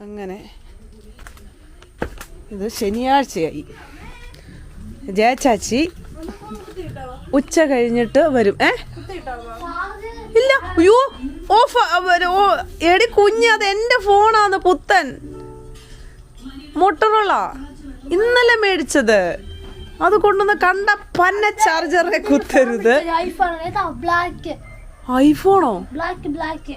അങ്ങനെ ഇത് ശനിയാഴ്ചയായി. ജയച്ചാച്ചി ഉച്ച കഴിഞ്ഞിട്ട് വരും. ഏ? ഇല്ല. അയ്യോ ഓഫ് ഓ എടി കുഞ്ഞ് അത് എന്റെ ഫോണാന്ന് പുത്തൻ. മോട്ടറോള ഇന്നലെ മേടിച്ചത്. അത് കൊണ്ടുവന്ന് കണ്ട പന്ന ചാർജറെ കുത്തരുത്. ഐഫോണോ? Black black.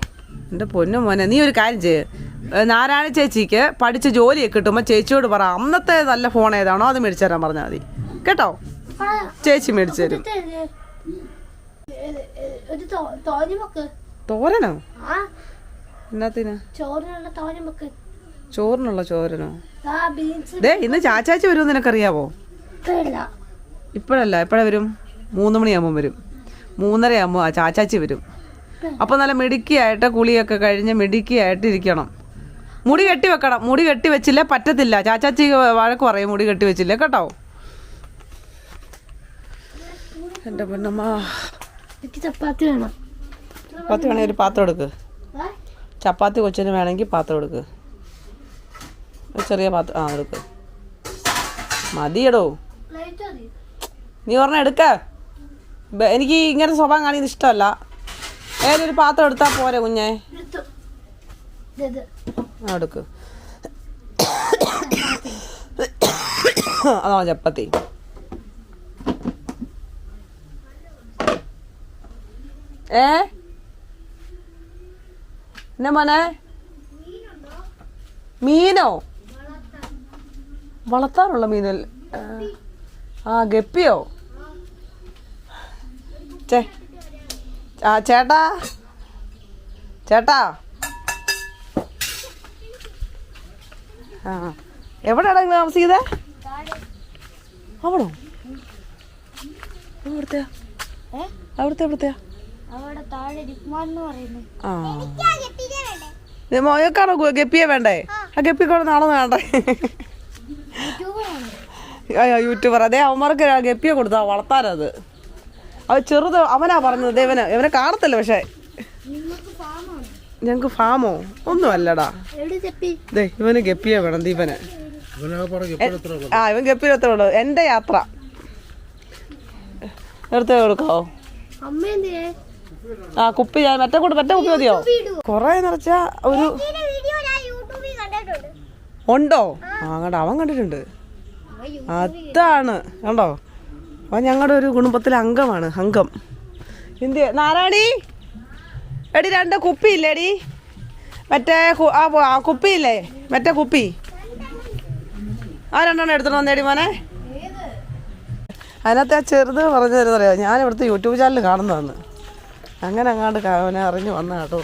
എന്റെ പൊന്നു മോനെ നീ ഒരു കാര്യം ചെയ്യ്. നാരായണ ചേച്ചിക്ക് പഠിച്ച് ജോലിയൊക്കെ കിട്ടുമ്പോൾ ചേച്ചിയോട് പറ അന്നത്തെ നല്ല ഫോൺ ഏതാണോ അത് മേടിച്ചു തരാൻ പറഞ്ഞാൽ മതി. കേട്ടോ? ചേച്ചി മേടിച്ചു തരും. തോരനോ? എന്നാത്തിനാ? ചോറിനുള്ള ചോരനോ ദേ ഇന്ന് ചാച്ചാച്ചി വരുമെന്ന് നിനക്കറിയാവോ? ഇപ്പോഴല്ല. എപ്പോഴാ വരും? മൂന്ന് മണിയാകുമ്പോൾ വരും. മൂന്നര ആകുമ്പോൾ ചാച്ചാച്ചി വരും. അപ്പോൾ നല്ല മിടുക്കിയായിട്ട് കുളിയൊക്കെ കഴിഞ്ഞ് മിടുക്കിയായിട്ട് ഇരിക്കണം മുടി കെട്ടി വെക്കണം. മുടി കെട്ടി വെച്ചില്ല പറ്റത്തില്ല. ചാച്ചാച്ചി വഴക്ക് പറയും മുടി കെട്ടി വെച്ചില്ല. കേട്ടോ? എന്റെ പൊന്നമ്മ. എനിക്ക് ചപ്പാത്തി വേണം. ചപ്പാത്തി വേണമെങ്കിൽ ഒരു പാത്രം എടുക്ക്. ചപ്പാത്തി കൊച്ചിന് വേണമെങ്കിൽ പാത്രം എടുക്ക്. ഒരു ചെറിയ പാത്രം ആ എടുക്ക്. മതിയടോ. പ്ലേറ്റ് മതി. നീ പറഞ്ഞ എടുക്ക. എനിക്ക് ഇങ്ങനെ സ്വഭാവം കാണിക്കുന്നത് ഇഷ്ടമല്ല. ഏതൊരു പാത്രം എടുത്താൽ പോരെ കുഞ്ഞെ? എടുത്തു ഇത്, ഇത്. ആ എടുക്ക് അതാ ചപ്പാത്തി. ഏ? എന്നാ മോനെ? മീനോ? വളർത്താറുള്ള മീനിൽ ആ ഗപ്പിയോ? ചേ ആ ചേട്ടാ? ചേട്ടാ? ആ. എവിടെയാണ് നിങ്ങൾ താമസിക്കുന്നത്? അവിടോ? എവിടുത്തെയാ ഏ? അവിടുത്തെ എവിടുത്തെയാ ആ. മോയക്കാണോ ഗപ്പിയെ വേണ്ടേ? ആ. ഗപ്പിക്കോടെ നാളെ വേണ്ടേ അയ്യോ യൂട്യൂബർ. അതേ അവന്മാർക്ക് ഗപ്പിയെ കൊടുത്താ വളർത്താനത്. അത് ചെറുത് അവനാ പറഞ്ഞത്. ഇവന് ഇവനെ കാണത്തില്ല പക്ഷേ. ഫാമാണ് ഞങ്ങൾക്ക് ഫാമോ ഒന്നും അല്ലടാ ദേ ഇവന് ഗപ്പിയെ വേണം ദീപന് ആ ഇവൻ ഗപ്പിയിൽ ഉള്ളു? എന്റെ യാത്ര. എടുത്ത് കൊടുക്കാവോ ആ കുപ്പി ഞാൻ മറ്റേ കൂടെ മറ്റേ കുപ്പി മതിയോ? കൊറേ നിറച്ച ഒരു വീഡിയോ ഞാൻ യൂട്യൂബിൽ കണ്ടിട്ടുണ്ട്. ഉണ്ടോ? ആ അങ്ങോട്ട് അവൻ കണ്ടിട്ടുണ്ട്. അതാണ് കണ്ടോ? അവൻ ഞങ്ങളുടെ ഒരു കുടുംബത്തിലെ അംഗമാണ് അംഗം. എന്ത് നാരായണി? എടി രണ്ട് കുപ്പി ഇല്ലേടി മറ്റേ ആ കുപ്പി ഇല്ലേ കുപ്പിയില്ലേ? മറ്റേ കുപ്പി. ആ രണ്ടെണ്ണം എടുത്തിട്ട് വന്നേടി മോനെ. അതിനകത്ത് ആ ചെറുത് പറഞ്ഞു തരുന്നറിയോ ഞാൻ ഇവിടുത്തെ യൂട്യൂബ് ചാനൽ കാണുന്നതാണ്. അങ്ങനെ അങ്ങാണ്ട് അവനെ അറിഞ്ഞു വന്ന കേട്ടോ.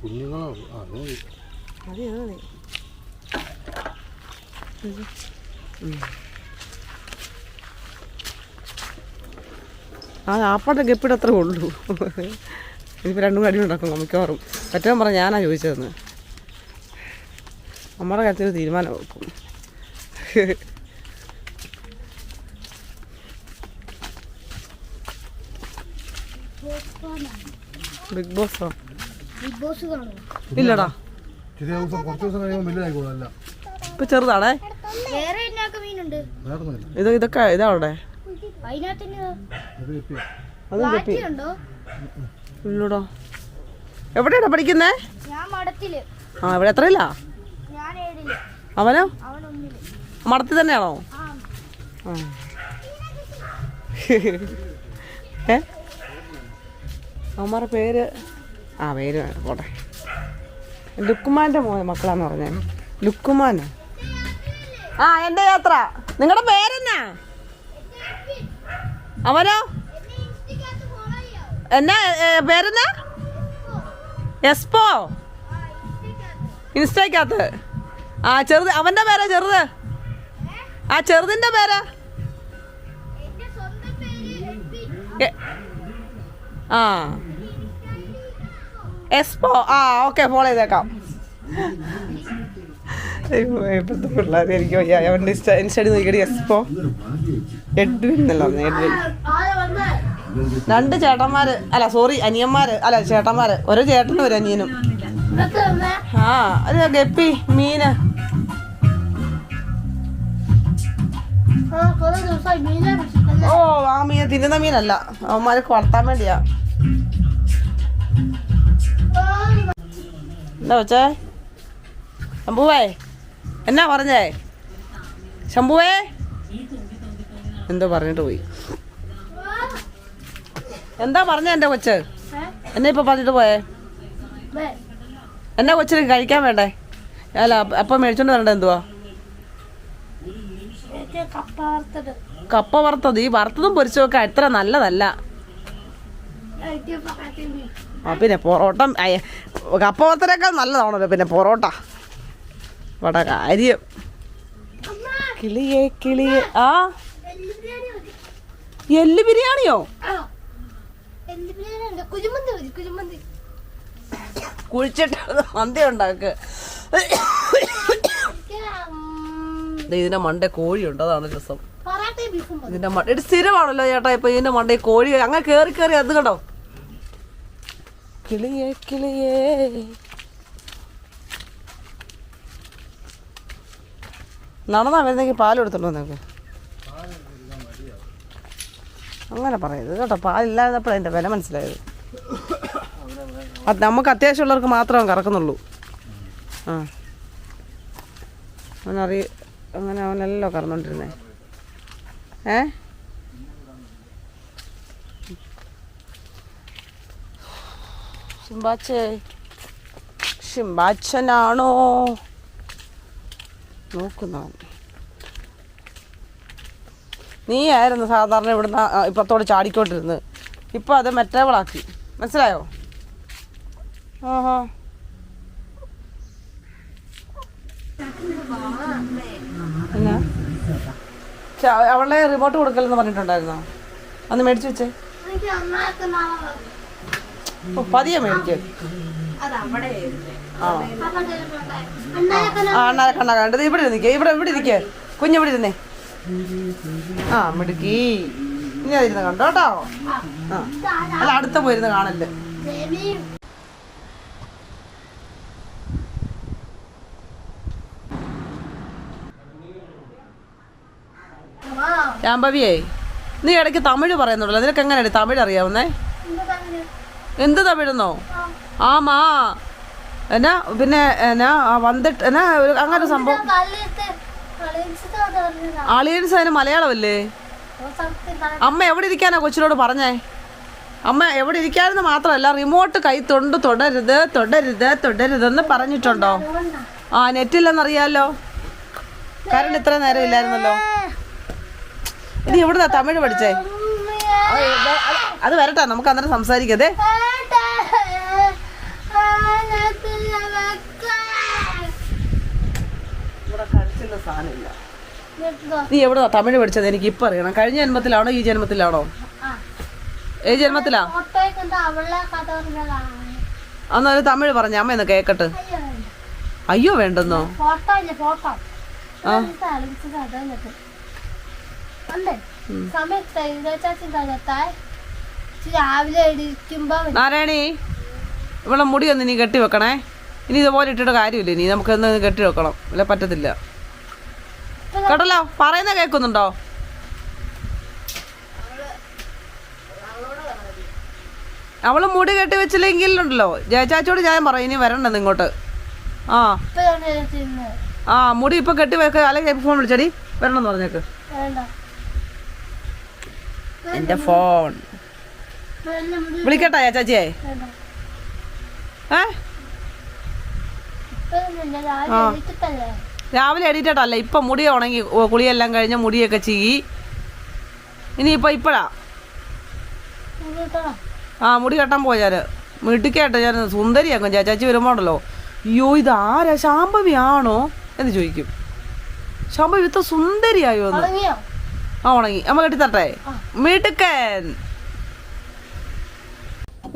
കുഞ്ഞുങ്ങളോ ആ ആപ്പാടെ ഗപ്പിയുടെ അത്ര ഉള്ളൂ. ഇതിപ്പോൾ രണ്ടും അടി ഉണ്ടാക്കും മിക്കവാറും. മറ്റവൻ പറഞ്ഞ ഞാനാ ചോദിച്ചതെന്ന്. നമ്മുടെ കാര്യത്തിൽ തീരുമാനം വെക്കും. ബിഗ് ബോസോ? ബിഗ് ബോസ് കാണും ഇല്ലടാ. ചില ദിവസം കുറച്ച് ദിവസം കഴിയുമ്പോൾ വലുതായിക്കോളും അല്ല ഇപ്പം ചെറുതാണേ. ഇത് ഇതൊക്കെ ഇതാ അവിടെ? അത് ഇല്ലടാ. എവിടെയാടാ പഠിക്കുന്നേ? ആ ഇവിടെ എത്രയില്ല അവനോ? മടത്തിൽ തന്നെയാണോ? ആ. ഏ? അവന്മാരുടെ പേര്? ആ പേര് പോട്ടെ. ലുക്കുമാന്റെ മോ മക്കളാന്ന് പറഞ്ഞേ. ലുക്കുമാൻ ആ എന്റെ യാത്ര. നിങ്ങളുടെ പേരെന്നാ? അവനോ? എന്നാ പേരെന്നാ? എസ്പോ. ഇൻസ്റ്റയ്ക്കകത്ത്. ആ ചെറുത് അവന്റെ പേരാ ചെറുത്? ആ ചെറുതിന്റെ പേരാ? ആ. എസ്പോ. ആ ഓക്കെ ഫോളോ ചെയ്തേക്കാം. ഇപ്പോഴത്തെ പിള്ളേർ എനിക്ക്. അവന്റെ ഇൻസ്റ്റ ഇൻസ്റ്റയിൽ നോക്കിയിട്ട് എസ്പോ. രണ്ട് ചേട്ടന്മാര്. അല്ല സോറി അനിയന്മാര്. അല്ല ചേട്ടന്മാര്. ഒരു ചേട്ടനും ഒരു അനിയനും. ആ അത് ഗപ്പി മീന്. ഓ ആ മീൻ തിന്നുന്ന മീനല്ല. അവന്മാർക്ക് വളർത്താൻ വേണ്ടിയാ. എന്താ വെച്ചേ ശംഭുവേ എന്നാ പറഞ്ഞേ? ശംഭുവേ? എന്തോ പറഞ്ഞിട്ട് പോയി. എന്താ പറഞ്ഞ എന്റെ കൊച്ച്? എന്നെ ഇപ്പൊ പറഞ്ഞിട്ട് പോയേ? എന്നാ കൊച്ചിന് കഴിക്കാൻ വേണ്ടേ? അല്ല അപ്പം മേടിച്ചോണ്ട് വരണ്ട എന്തുവാ? കപ്പ വറുത്തത്. ഈ വറുത്തതും പൊരിച്ചു ഒക്കെ അത്ര നല്ലതല്ല. ആ പിന്നെ പൊറോട്ട കപ്പ വറുത്തതിനേക്കാൾ നല്ലതാണല്ലോ പിന്നെ പൊറോട്ട. ഇവിടെ കാര്യം. കിളിയെ കിളിയെ. ആ? എല്ല് ബിരിയാണിയോ? കുഴിച്ചിട്ട് മന്തി ഉണ്ടാക്ക്. ഇതിന്റെ മണ്ടേ കോഴിയുണ്ട് അതാണ് രസം. ഇതിന്റെ മണ്ട ഇത് സ്ഥിരമാണല്ലോ ചേട്ടാ ഇപ്പൊ ഇതിന്റെ മണ്ടേ കോഴി അങ്ങനെ കേറി കേറി അത് കണ്ടോ? കിളിയേ കിളിയേ. നടന്നാ വരുന്നെങ്കിൽ പാൽ നിങ്ങൾക്ക് അങ്ങനെ പറയരുത് കേട്ടോ. പാലില്ലാത്തപ്പോഴാണ് അതിന്റെ വില മനസ്സിലായത്. അത് നമുക്ക് അത്യാവശ്യമുള്ളവർക്ക് മാത്രമേ കറക്കുന്നുള്ളൂ. ആ. അവനറി അങ്ങനെ അവനല്ലോ കറന്നുകൊണ്ടിരുന്നേ ഏ? ശിംബാച്ചേ ശിംബാച്ചനാണോ നോക്കുന്നവൻ. നീ ആയിരുന്നു സാധാരണ ഇവിടുന്ന് ഇപ്പുറത്തോട് ചാടിക്കൊണ്ടിരുന്നത് ഇപ്പൊ അത് മറ്റേവളാക്കി. മനസ്സിലായോ? ച- അവളെ റിമോട്ട് കൊടുക്കലെന്ന് പറഞ്ഞിട്ടുണ്ടായിരുന്നോ? അന്ന് മേടിച്ചു വെച്ചേ. പതിയെ മേടിക്കേ. ആ. അണ്ണാരെ കണ്ണാ കണ്ടത് ഇവിടെ നിൽക്കേ ഇവിടെ ഇവിടെ ഇരിക്കേ. കുഞ്ഞിവിടെ ഇരുന്നേ. ആ മിടുക്കി. ഇനി അതിരുന്ന് കണ്ടോ കേട്ടോ? ആ. അല്ല അടുത്ത പോയിരുന്ന് കാണല്ലേ? രാംബവിയേ നീ ഇടയ്ക്ക് തമിഴ് പറയുന്നുണ്ടല്ലോ. നിനക്ക് എങ്ങനെയാണ് തമിഴ് അറിയാവുന്നേ? എന്താ തമിഴെന്നോ? ആമാ. എന്നാ പിന്നെ എന്നാ വന്നിട്ട് എന്നാ അങ്ങനെ സംഭവം ആളിയൻസ് അതിന് മലയാളമല്ലേ? അമ്മ എവിടെ ഇരിക്കാനാ കൊച്ചിനോട് പറഞ്ഞേ? അമ്മ എവിടെ ഇരിക്കാനെന്ന് മാത്രമല്ല റിമോട്ട് കൈ തൊണ്ട് തൊടരുത് തൊടരുത് തൊടരുതെന്ന് പറഞ്ഞിട്ടുണ്ടോ? ആ നെറ്റില്ലെന്നറിയാലോ കാരണം ഇത്ര നേരം ഇല്ലായിരുന്നല്ലോ. ഇനി എവിടുന്നാ തമിഴ് പഠിച്ചേ? ഇത്- അത് വരട്ടെ നമുക്ക് അന്നേരം സംസാരിക്കതേ നീ എവിടെന്നാ തമിഴ് പഠിച്ചത്? എനിക്ക് ഇപ്പൊ അറിയണം. കഴിഞ്ഞ ജന്മത്തിലാണോ ഈ ജന്മത്തിലാണോ? ഏ ജന്മത്തിലാ? അന്നൊരു തമിഴ് പറഞ്ഞ അമ്മ കേക്കട്ട്. അയ്യോ വേണ്ടെന്നോ? നാരായണി ഇവിടെ മുടി ഒന്ന് നീ കെട്ടി വെക്കണേ ഇനി ഇതുപോലെ ഇട്ടിട്ട് കാര്യമില്ല ഇനി. നമുക്ക് കെട്ടി വെക്കണം അല്ലെ പറ്റത്തില്ല. കേട്ടല്ലോ പറയുന്ന കേൾക്കുന്നുണ്ടോ? അവൾ മുടി കെട്ടി വെച്ചില്ലെങ്കിൽ ഉണ്ടല്ലോ. ജയചാച്ചോട് ഞാൻ പറയും ഇനി വരണ്ടെന്ന് ഇങ്ങോട്ട്. ആ. ആ മുടി ഇപ്പൊ കെട്ടി വെക്ക അല്ലെങ്കിൽ ഫോൺ വിളിച്ചടി. വരണെന്ന് പറഞ്ഞേക്ക്. എന്റെ ഫോൺ. വിളിക്കട്ടെ ചാച്ചിയെ ഏ? തന്നെ രാവിലെ എണീറ്റിട്ടല്ല ഇപ്പം മുടി ഉണങ്ങി കുളിയെല്ലാം കഴിഞ്ഞ് മുടിയൊക്കെ ചീകി. ഇനിയിപ്പോൾ ഇപ്പോഴാ? ആ മുടി കെട്ടാൻ പോയി ഞാൻ മിടുക്കായിട്ട് ഞാൻ സുന്ദരിയാക്കും ചേച്ചാച്ചി വരുമ്പോണ്ടല്ലോ. അയ്യോ ഇത് ആരാ? ശാംഭവി ആണോ എന്ന് ചോദിക്കും. ശാംഭവി ഇത്ര സുന്ദരിയായോ എന്ന്? ആ ഉണങ്ങി. അമ്മ കെട്ടിത്തട്ടെ മിടുക്കൻ.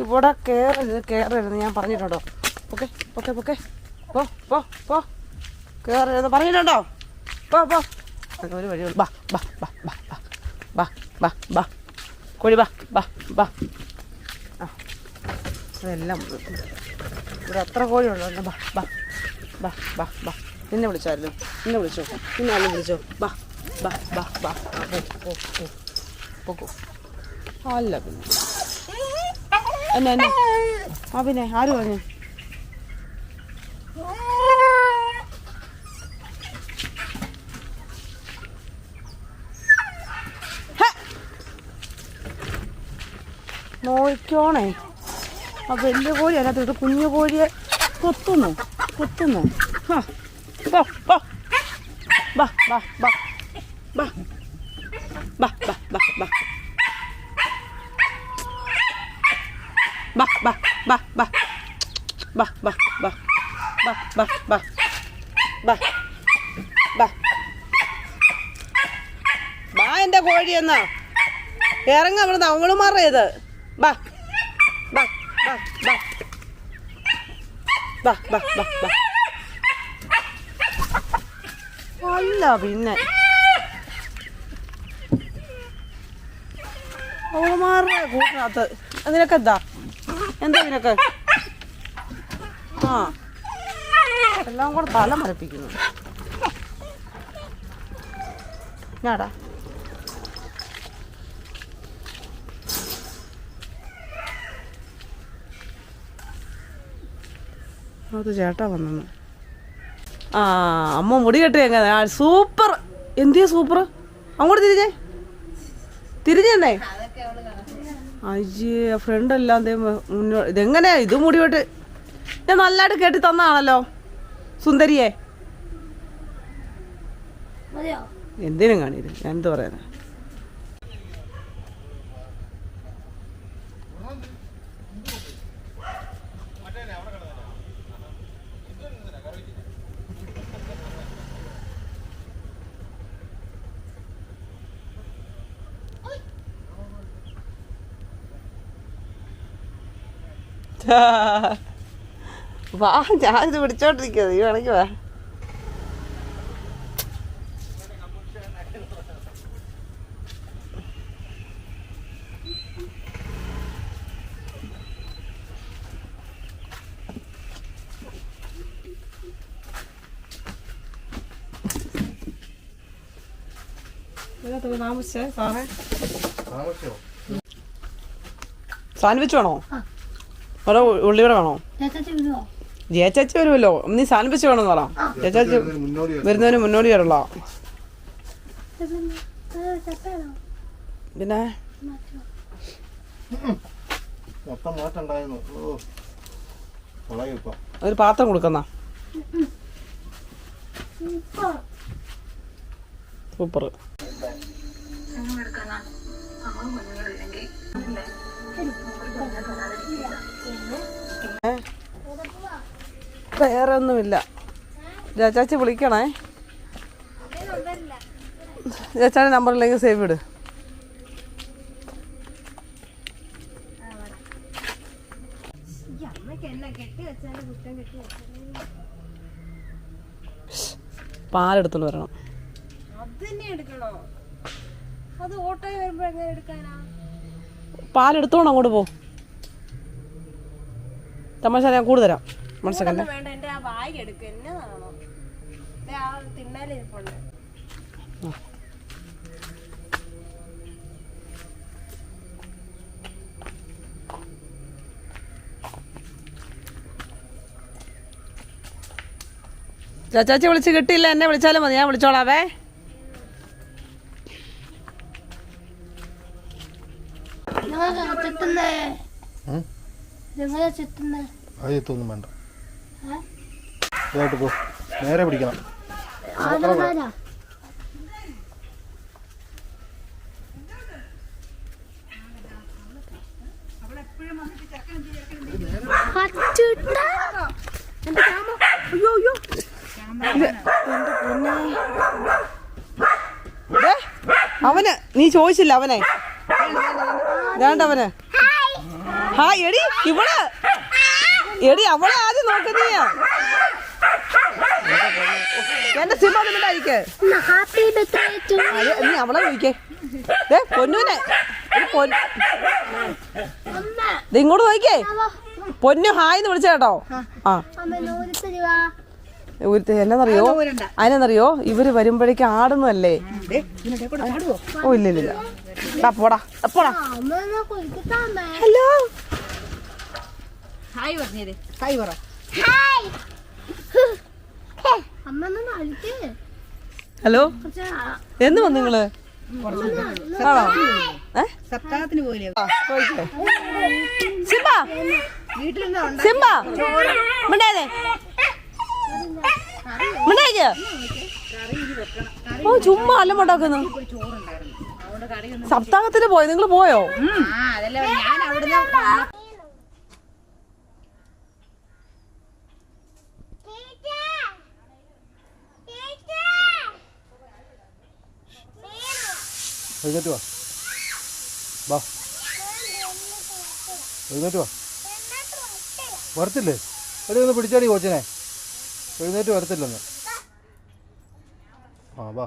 ഇവിടെ കയറരുത് കയറരുത് ഞാൻ പറഞ്ഞിട്ടുണ്ടോ ഓക്കെ ഓക്കെ ഓക്കെ. പോ പോ പോ. കേറരുത് പറഞ്ഞിട്ടുണ്ടോ പോ പോ ഒരു വഴി ബാ ബാ ബാ ബാ ബാ ബാ ബാ ബാ കോഴി ബാ ബാ ബാ ആ അതെല്ലാം ഇവിടെ എത്ര കോഴി ഉണ്ടോ ബാ ബാ ബാ ബാ ബാ നിന്നെ വിളിച്ചായിരുന്നു നിന്നെ വിളിച്ചോ നിന്നെ ആരും വിളിച്ചോ ബാ ബാ ബാ ബാ പോക്കോ അല്ല പിന്നെ എന്നെ എന്നെ ആ പിന്നെ ആര് പറഞ്ഞു നോക്കോണേ ആ വലിയ കോഴി അതിനകത്ത് കുഞ്ഞു കോഴിയെ കൊത്തുന്നു കൊത്തുന്നു ഹാ. ബാ, ബാ. ബാ, ബാ, ബാ. ബാ. ബാ, ബാ, ബാ, ബാ. ബാ, ബാ, ബാ, ബാ. ബാ, ബാ, ബാ. ബാ, ബാ, ബാ. ബാ. ബാ. ബാ എന്റെ കോഴി എന്നാ ഇറങ്ങ അവിടുന്ന് അവളുമാരുടെ ഇത് ബാ ബാ ബാ ബാ ബാ ബാ ബാ ബാ അല്ല പിന്നെ അവളുമാരുടെ കൂട്ടിനകത്ത് നിനക്ക് എന്താ എന്താ നിനക്ക് ആ എല്ലാം കൂടെ തല മരപ്പിക്കുന്നു ഞാടാ അത് ചേട്ടാ വന്നു ആ അമ്മ മുടി കെട്ടി എങ്ങനെ സൂപ്പർ. എന്തിയാ സൂപ്പർ? അങ്ങോട്ട് തിരിഞ്ഞേ. തിരിഞ്ഞേ അയ്യേ ഫ്രണ്ട് എല്ലാം മുന്നോ ഇതെങ്ങനെയാ ഇത് മുടി കെട്ടി ഞാൻ നല്ലതായിട്ട് കെട്ടി തന്നാണല്ലോ സുന്ദരിയെ. എന്തിനും കാണിയത് ഞാൻ എന്ത് പറയാനാ? വാ ഞാനിത് പിടിച്ചോണ്ടിരിക്കുന്നത് ഈ വേണമെങ്കിൽ വാ. സാൻഡ്വിച്ച് വേണോ? അവിടെ ഉള്ളിവിടെ വേണോ? ജയച്ചാച്ചി വരുമല്ലോ. നീ സാനിപ്പിച്ച് വേണം പറ. ജയച്ചാച്ചി വരുന്നതിന് മുന്നോടി വരള്ള പിന്നെ? ഒരു പാത്രം കൊടുക്കുന്ന. സൂപ്പർ. എടുക്കുന്ന വേറെ ഒന്നുമില്ല ജാച്ചാച്ചി വിളിക്കണേ. ചേച്ചാന്റെ നമ്പറിലേക്ക് സേവ് ഇട്. പാലെടുത്തോണ്ട് വരണം. പാലെടുത്തോണം അങ്ങോട്ട് പോ. തമാശ ഞാൻ കൂടുതലാ മനസ്സിലാക്കണ്ടേ ചാച്ചാച്ചി വിളിച്ച് കിട്ടിയില്ല എന്നെ വിളിച്ചാലും മതി. ഞാൻ വിളിച്ചോളാവേ. ചെത്തുന്നേ അത് വേണ്ട. ഇതായിട്ട് പോ. നേരെ പിടിക്കണം. അയ്യോ അവന്. നീ ചോദിച്ചില്ല അവനെ. വേണ്ട അവന്. ഹായ് എടി ഇവൾ. എടി അവളെ ആദ്യം നോക്കുന്നീയാ എന്റെ സിമ അതിലുണ്ടായിരിക്കേ നീ അവളെ നോക്കേ ദേ പൊന്നുവിനെ. ഇങ്ങോട്ട് നോക്കിക്കേ പൊന്നു ഹായ് എന്ന് വിളിച്ച കേട്ടോ. ആ. എന്നറിയോ അതിനെന്നറിയോ ഇവർ വരുമ്പോഴേക്കും ആടുന്നല്ലേ ഓ ഇല്ല ഇല്ല. പോടാ പോടാ. ഹലോ? ഹായ് പറഞ്ഞേര്. ഹായ് പറ. ഹലോ? എന്ന് വന്നു നിങ്ങൾ? ആണോ? അല്ല സപ്താഹത്തിന് പോലെ ആ, ചോദിക്കേ. സിംബ! വീട്ടിൽ നിന്ന് സിംബ! മിണ്ടാതെ മിണ്ടായിക്ക് ഓ ചുമ്മാ അല്ലമുണ്ടാക്കുന്നു സപ്താഹത്തിന് പോയോ. നിങ്ങൾ പോയോ? ആ അതല്ല. ഞാൻ അവിടുന്ന് എഴുന്നേറ്റ് വാ. വാ. എഴുന്നേറ്റ് വാ. വരത്തില്ലേ? എടി ഒന്ന് പിടിച്ചാടി കോച്ചിനെ. എഴുന്നേറ്റ് വരത്തില്ലെന്ന്. ആ വാ.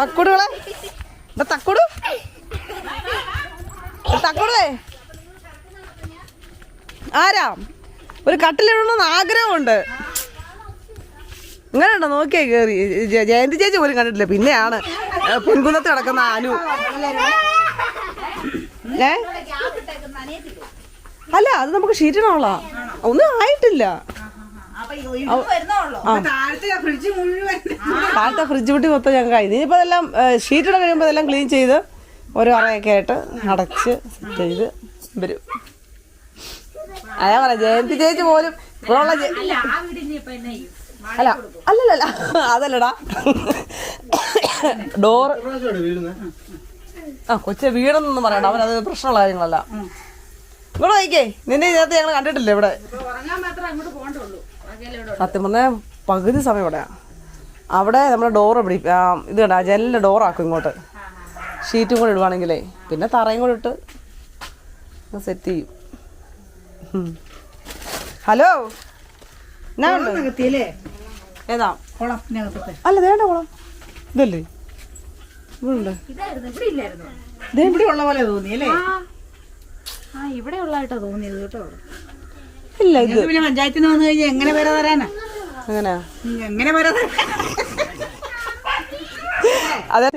തക്കുടുകളെ. തക്കുടു. ആരാ? ഒരു കട്ടിലിടണമെന്ന് ആഗ്രഹമുണ്ട്. ഇങ്ങനെ ഉണ്ടോ നോക്കിയേ കേറി. ജയന്തി ചേച്ചി പോലും കണ്ടിട്ടില്ല. പിന്നെയാണ് പെൺകുന്നത്ത് കിടക്കുന്ന അനു. ഏ? അല്ല അത് നമുക്ക് ഷീറ്റിനുള്ള ഒന്നും ആയിട്ടില്ല. ഫ്രിഡ്ജ് മുഴുവൻ താഴത്തെ ഫ്രിഡ്ജ് പൊട്ടി മൊത്തം ഞങ്ങൾ കഴിഞ്ഞു ഇനിയിപ്പോൾ അതെല്ലാം ഷീറ്റിടെ കഴിയുമ്പോൾ അതെല്ലാം ക്ലീൻ ചെയ്ത് ഓരോ അറയൊക്കെ ആയിട്ട് അടച്ച് ചെയ്ത് വരും. അതാ പറയാം ജയന്തി ചേച്ചി പോലും ഇപ്പോഴുള്ള അല്ല അല്ലല്ല അതല്ലടാ. ഡോർ ആ കൊച്ചെ വീടെന്നൊന്നും പറയണ്ട അവനത് പ്രശ്നമുള്ള കാര്യങ്ങളല്ല. ഇവിടെ നോക്കിക്കേ നിന്നെ ഇതിനകത്ത് ഞങ്ങൾ കണ്ടിട്ടില്ല ഇവിടെ? സത്യം പറഞ്ഞാൽ പകുതി സമയം ഇവിടെ. അവിടെ നമ്മുടെ ഡോറ് പിടി ഇത് കണ്ട ജനലിന്റെ ഡോറാക്കും ഇങ്ങോട്ട്. ഷീറ്റും കൂടെ ഇടുവാണെങ്കിലേ പിന്നെ തറയും കൂടെ ഇട്ട് സെറ്റ് ചെയ്യും. ഹലോ? എന്നാ ഉണ്ട്? ഏതാ? അല്ല വേണ്ട കുളം ഇതല്ലേ? ഇവിടെ ഇവിടെ ഇല്ലായിരുന്നു ദേ ഇവിടെ ഉള്ള പോലെ തോന്നിയല്ലേ ആ. ഇവിടെ ഉള്ളതായിട്ടാ തോന്നിയത് കേട്ടോ. ഇല്ല ഇത് പിന്നെ പഞ്ചായത്തിന് വന്നു കഴിഞ്ഞാൽ എങ്ങനെ പേരെ തരാനാ? എങ്ങനെയാ ഉം, എങ്ങനെ അതെ.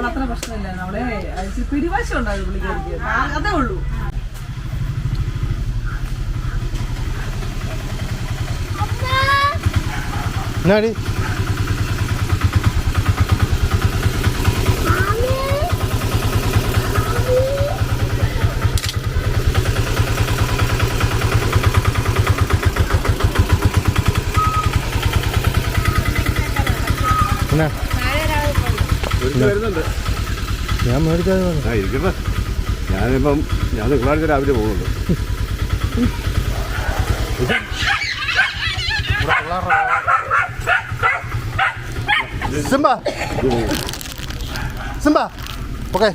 അത്ര പ്രശ്നമില്ല. നമ്മളെ പിടിവാശം ഉണ്ടാകും വിളിക്കാൻ. അതേ ഉള്ളൂ. എന്നാടി? ഞാൻ മേടിച്ചത് ആ ഇരിക്കട്ടെ. ഞാനിപ്പം ഞാൻ തിങ്കളാഴ്ച രാവിലെ പോകുന്നുണ്ട്. സിംബ സിംബ ഓക്കെ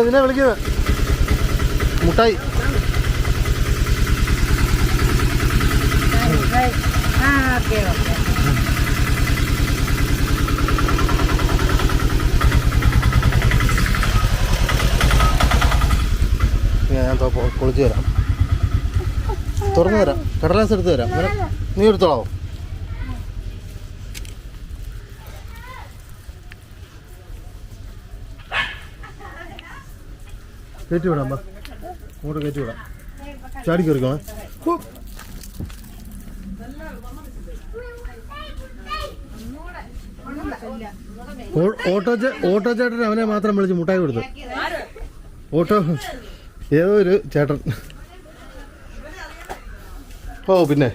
ഇതിനെ വിളിക്കുന്നത് മുട്ടായി ആ ഓക്കെ നമുക്ക് തരാം. തുറന്നു തരാം. കടലാസ് എടുത്ത് തരാം. നീ എടുത്തോളാവോ? കയറ്റി വിടാം അമ്മ അങ്ങോട്ട് കയറ്റി വിടാം. ചാടി കയറിക്കോ ഓട്ടോ ഓട്ടോ ചേട്ടൻ അവനെ മാത്രം വിളിച്ച് മുട്ടായി കൊടുത്തു. ഓട്ടോ ഏതോ ഒരു ചേട്ടൻ? ഓ പിന്നെ.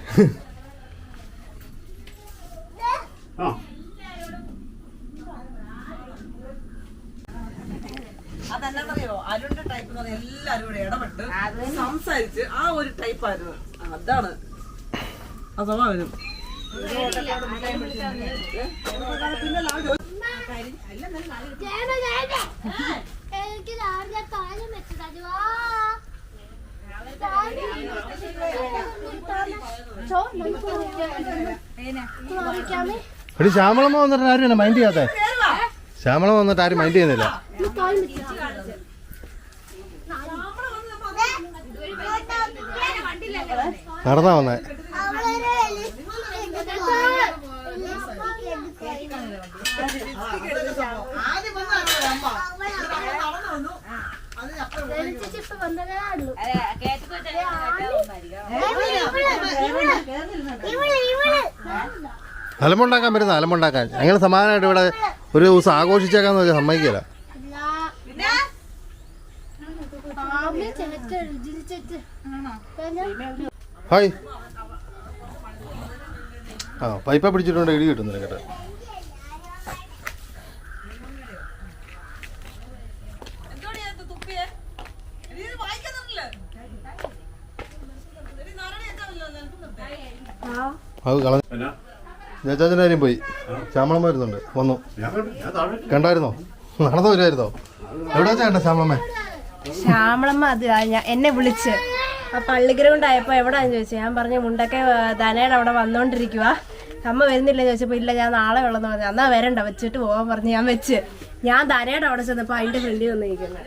അതെന്നറിയോ? അരുണിന്റെ ടൈപ്പ് എന്ന് പറഞ്ഞാൽ എല്ലാരും കൂടെ ഇടപെട്ട് സംസാരിച്ച് ആ ഒരു ടൈപ്പ് ആയിരുന്നു. അതാണ്. അഥവാ വരും എനിക്ക് എടി ശ്യാമളമ്മ വന്നിട്ട് ആരും മൈൻഡ് ചെയ്യാത്ത ശ്യാമളമ്മ വന്നിട്ട് ആരും മൈൻഡ് ചെയ്യുന്നില്ല. നടന്നാ വന്നേ. ചിപ്പ് അലമ്പുണ്ടാക്കാൻ പറ്റുന്ന അലമുണ്ടാക്കാൻ അങ്ങനെ സമാധാനമായിട്ട് ഇവിടെ ഒരു ദിവസം ആഘോഷിച്ചേക്കാന്ന് വെച്ചാൽ സമ്മതിക്കില്ല. ഹായ്. ആ പൈപ്പ പിടിച്ചിട്ടുണ്ട് ഇടി കിട്ടുന്നില്ല കേട്ടോ അത് കളഞ്ഞു. എന്നാ? ജയചാച്ചന്റെ കാര്യം പോയി. ശ്യാമളമ്മ വരുന്നുണ്ട്. വന്നു. ഞാൻ കണ്ടു. ഞാൻ കണ്ടായിരുന്നോ? നടന്നു വരുമായിരുന്നോ? എവിടെ വെച്ചാ കണ്ട ശ്യാമളമ്മ? ശ്യാമളമ്മ അത് എന്നെ വിളിച്ച്. ആ പള്ളി ഗ്രൗണ്ട് ആയപ്പോ എവിടാന്ന് ചോദിച്ചു? ഞാൻ പറഞ്ഞു മുണ്ടൊക്കെ ധനയുടെ അവിടെ വന്നോണ്ടിരിക്കുക അമ്മ വരുന്നില്ല? ചോദിച്ചപ്പോ ഇല്ല ഞാൻ നാളെ ഉള്ളെന്ന് പറഞ്ഞു. അന്നാ വരണ്ട വെച്ചിട്ട് പോവാൻ പറഞ്ഞു. ഞാൻ വെച്ച്. ഞാൻ ധനയുടെ അവിടെ ചെന്നപ്പോ അതിന്റെ ഫ്രണ്ടിൽ വന്നിരിക്കുന്നത്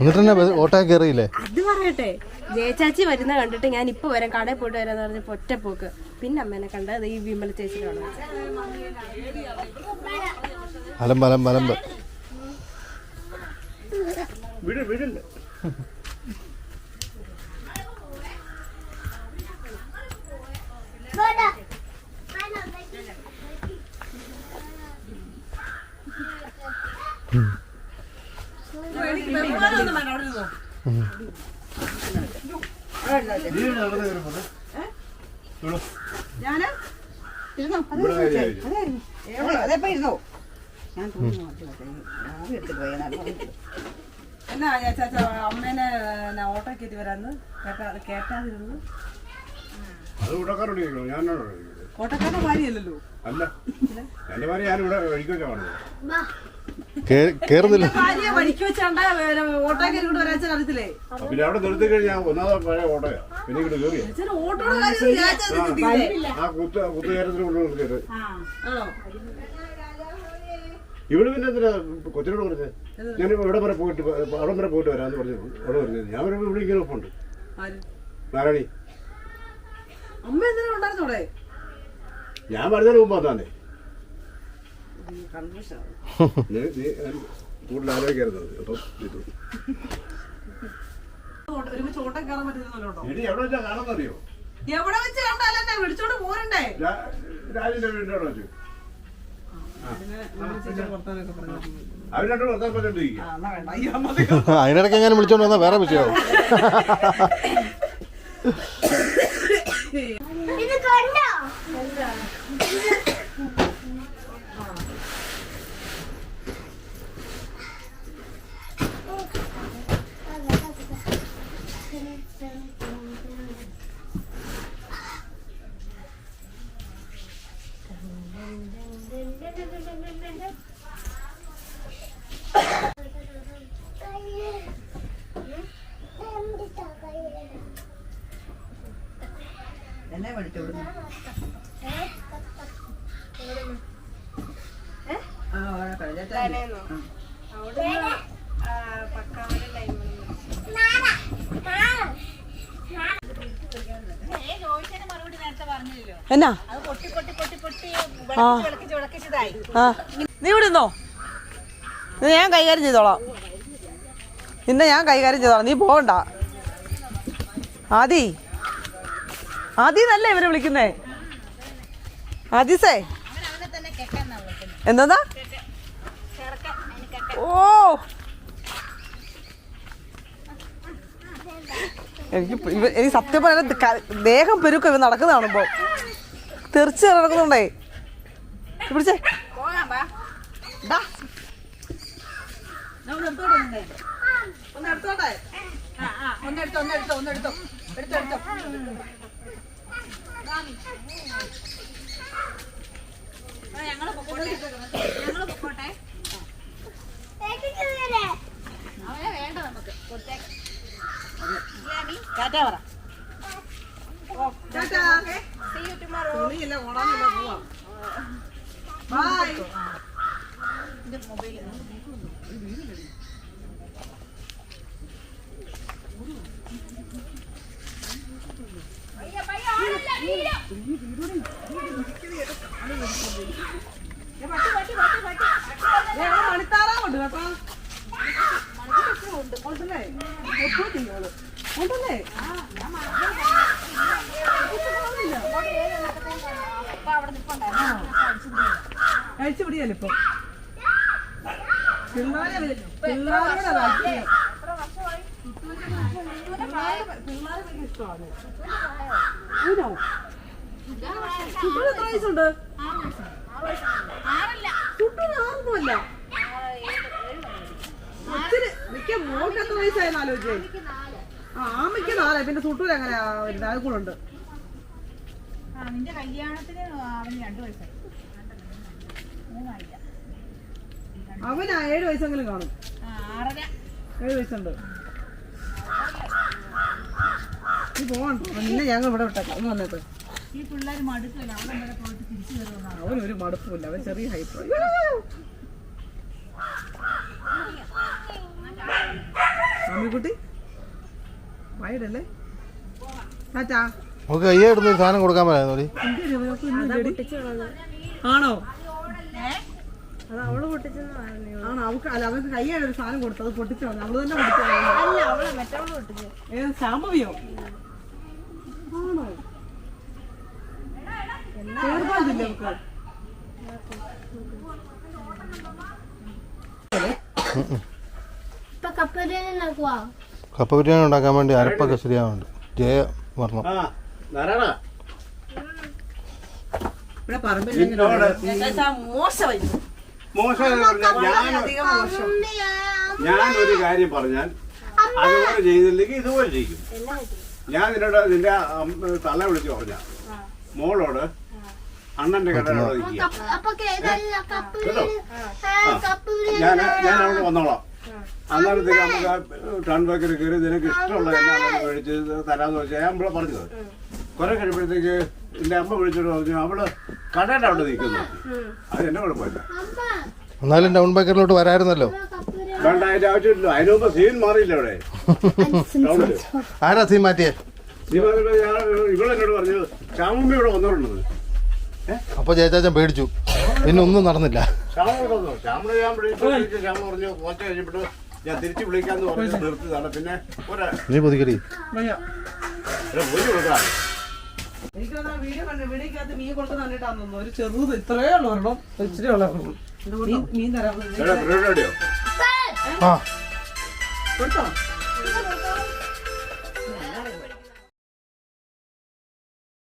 എന്നിട്ട് തന്നെ ഓട്ടോ കയറിയില്ലേ അത് പറയട്ടെ. ജയചാച്ചി വരുന്ന കണ്ടിട്ട് ഞാൻ ഇപ്പൊ വരാം. കടയിൽ പോയിട്ട് വരാന്ന് പറഞ്ഞ ഒറ്റ പോക്ക്. പിന്നെ അമ്മേനെ കണ്ടത് ഈ വിമല ചേച്ചിയുടെ അവിടെ അലമ്പ് അലമ്പ് അലമ്പ്. വീട് വീടില്ല നീ നടന്നു വരുമ്പോൾ ഞാൻ. അതെപ്പോ ഇരുന്നോ ഞാൻ എടുത്തിട്ട് പോയി. എന്നാ ചാച്ച അമ്മേനെ ഓട്ടോ കയറ്റി വരാന്ന് കേട്ടാ കേട്ടാതിരുന്നു അത്. ഓട്ടോക്കാരുടെ ഭാര്യയല്ലല്ലോ അല്ല എന്റെ ഭാര്യ ഞാൻ ഇവിടെ വഴിക്കൊക്കെ കാണുന്നത് കേറുന്നില്ല. പിന്നെ അവിടെ നിർത്തി കഴിഞ്ഞാൽ ഒന്നാമത് പഴയ ഓട്ടോയാ. പിന്നെ ഇങ്ങോട്ട് കയറിയ? ആ കുത്ത് കുത്തുകയറ്റത്തിന് കൊണ്ട് നിർത്തിയത് ആണോ? ഇവിടെ പിന്നെ എന്തിനാ കൊച്ചിനോട് പറഞ്ഞത് ഞാൻ ഇവിടെ വരെ പോയിട്ട് അവിടെ വരെ പോയിട്ട് വരാന്ന് പറഞ്ഞു അവിടെ പറഞ്ഞത് ഞാൻ ഇവിടെ ഇങ്ങനെ ഒപ്പുണ്ട്. നാരായണി. അമ്മ എന്തിനാ ഉണ്ടായിരുന്നോടെ ഞാൻ വരുന്നതിന് മുമ്പ് വന്നാന്നേ കൂടുതൽ ആലോചിക്കരുത് അപ്പം ഇത്. ഒരുമിച്ച് ഓട്ടം കയറാൻ പറ്റുന്നല്ലോ ഇനി എവിടെ വെച്ചാൽ കാണുന്നറിയോ? എവിടെ വെച്ച് വിളിച്ചോണ്ട് പോരണ്ടേ? രാജിന്റെ വീടിന്റെ വെച്ചു. അതിനിടയ്ക്ക് എങ്ങനെ വിളിച്ചോണ്ട് വന്നാ വേറെ വിഷയമാവും ഇത് കണ്ടോ? എന്നെ? വിളിച്ചു വിടുന്നു എന്നാ നീ ഇവിടെ നിന്നോ ഇത് ഞാൻ കൈകാര്യം ചെയ്തോളാം. നിന്നെ ഞാൻ കൈകാര്യം ചെയ്തോളാം. നീ പോകണ്ട. ആദി. ആദി എന്നല്ലേ ഇവരെ വിളിക്കുന്നേ? ആദിസേ. എന്താ ഓ. എനിക്ക് എനിക്ക് സത്യം ക- ദേഹം പെരുക്കം ഇവ നടക്കുന്ന കാണുമ്പോ. തെറിച്ച് നടക്കുന്നുണ്ടേ. പിടിച്ചേ. ഒന്നെടുത്തോട്ടെ ഒന്നെടുത്തോ ഒന്നെടുത്തോ ഒന്നെടുത്തോ എടുത്തോ ഒന്ന് എടുത്തോട്ടെ? ഒന്നെടുത്തോ ഒന്നെടുത്തോ ഒന്നെടുത്തോ എടുത്തോ എടുത്തോ ടാറ്റാ പറ. ടാറ്റാ. തുണിയില്ല ഓടാനില്ല പോവാം. ബൈ മണിത്താറാവുണ്ട് അഴിച്ചു പിടിയല്ലേ ഇപ്പൊ? മിക്ക എത്ര ആ ആമയ്ക്ക് നാളെ പിന്നെ സുട്ടൂര് എങ്ങനെയാ? വരുന്നത് അത് കൂടെ ഉണ്ട് നിന്റെ കല്യാണത്തിന് അവന് ഏഴ് വയസ്സെങ്കിലും കാണും. ഏഴ് വയസ്സുണ്ട്. നീ പോകണ്ടോ നിന്നെ ഞങ്ങൾ ഇവിടെ വിട്ടേക്കാം. ഒന്ന് വന്നിട്ട് അവനൊരു മടുപ്പില്ല അവൻ ചെറിയ ഹൈപ്പ് അമ്മിക്കുട്ടി വയടല്ലേ? ടാറ്റാ നമുക്ക് സാധനം കൊടുക്കാൻ പറയാം ആണോ? അത് അവൾ പൊട്ടിച്ചെന്ന് പറഞ്ഞു ആണോ? അവൾക്ക് അല്ല അവൾക്ക് കയ്യാണ് ഒരു സാധനം കൊടുത്തത് പൊട്ടിച്ചു കളഞ്ഞു. അവൾ തന്നെ പൊട്ടിച്ചു അല്ല അവളെ മറ്റവൾ പൊട്ടിച്ചു. ഏത് ശാമ്പവിയോ ആണോ? അവൾക്ക് കപ്പ ബിരിയാണി ഉണ്ടാക്കാൻ വേണ്ടി അരപ്പൊക്കെ ശരിയാവുന്നുണ്ട്. ജയ വർണ ഇവിടെ പറമ്പിൽ മോശമായി മോശം എന്ന് പറഞ്ഞാൽ ഞാൻ ഞാൻ ഒരു കാര്യം പറഞ്ഞാൽ അതുപോലെ ചെയ്തില്ലെങ്കിൽ ഇതുപോലെ ചെയ്യും. ഞാൻ നിന്നോട് നിന്റെ തല വിളിച്ച് പറഞ്ഞ. മോളോട് അണ്ണന്റെ നിൽക്കുക കപ്പ് ഞാൻ ഞാൻ അവിടെ വന്നോളാം. അന്നേരത്തേക്ക് നമുക്ക് ടൺ ബേക്കറി കയറി നിനക്ക് ഇഷ്ടമുള്ള എന്നാണ് മേടിച്ച് തരാമെന്ന് വെച്ചാൽ ഞാൻ ഇവിടെ പറഞ്ഞത്. കുറെ കഴിയുമ്പോഴത്തേക്ക് എന്റെ അമ്മ വിളിച്ചോട് പറഞ്ഞു അവൾ കടയുടെ അവിടെ നിൽക്കുന്നു. അത് എന്നെ കുഴപ്പമില്ല അമ്മ എന്നാലും ടൗൺ ബേക്കറിലോട്ട് വരായിരുന്നല്ലോ. വേണ്ട അതിന്റെ ആവശ്യമില്ലല്ലോ അതിന് മുമ്പ് സീൻ മാറിയില്ല അവിടെ. ടൗണിൽ ആരാ സീൻ മാറ്റിയേ? സീൻ ഞാൻ ഇവളെന്നോട് പറഞ്ഞു ശ്യാമമ്മ ഇവിടെ വന്നോണ്ടുള്ളത് അപ്പൊ ചേച്ചാച്ചൻ പേടിച്ചു. പിന്നെ ഒന്നും നടന്നില്ല. ശ്യാമ വന്നു. ഞാൻ വിളിച്ചു ശ്യാമ പറഞ്ഞു കുറച്ച് കഴിഞ്ഞിട്ട് ഞാൻ തിരിച്ചു വിളിക്കാന്ന് പറഞ്ഞ് നിർത്തിയതാണ്. പിന്നെ ഒരു നീ പൊതിക്കടി. കൊടുക്കാം. എനിക്കത് ആ വീഡിയോ കണ്ട് വീഡിയോക്കകത്ത് മീൻ കൊടുക്കുന്ന കണ്ടിട്ടാന്ന് തോന്നുന്നു ഒരു ചെറുത് ഇത്രയേ ഉള്ളൂ ഒരെണ്ണം. ഒരു ഇച്ചിരി ഉള്ള. മീൻ മീൻ തരാം. കൊടുത്തോ?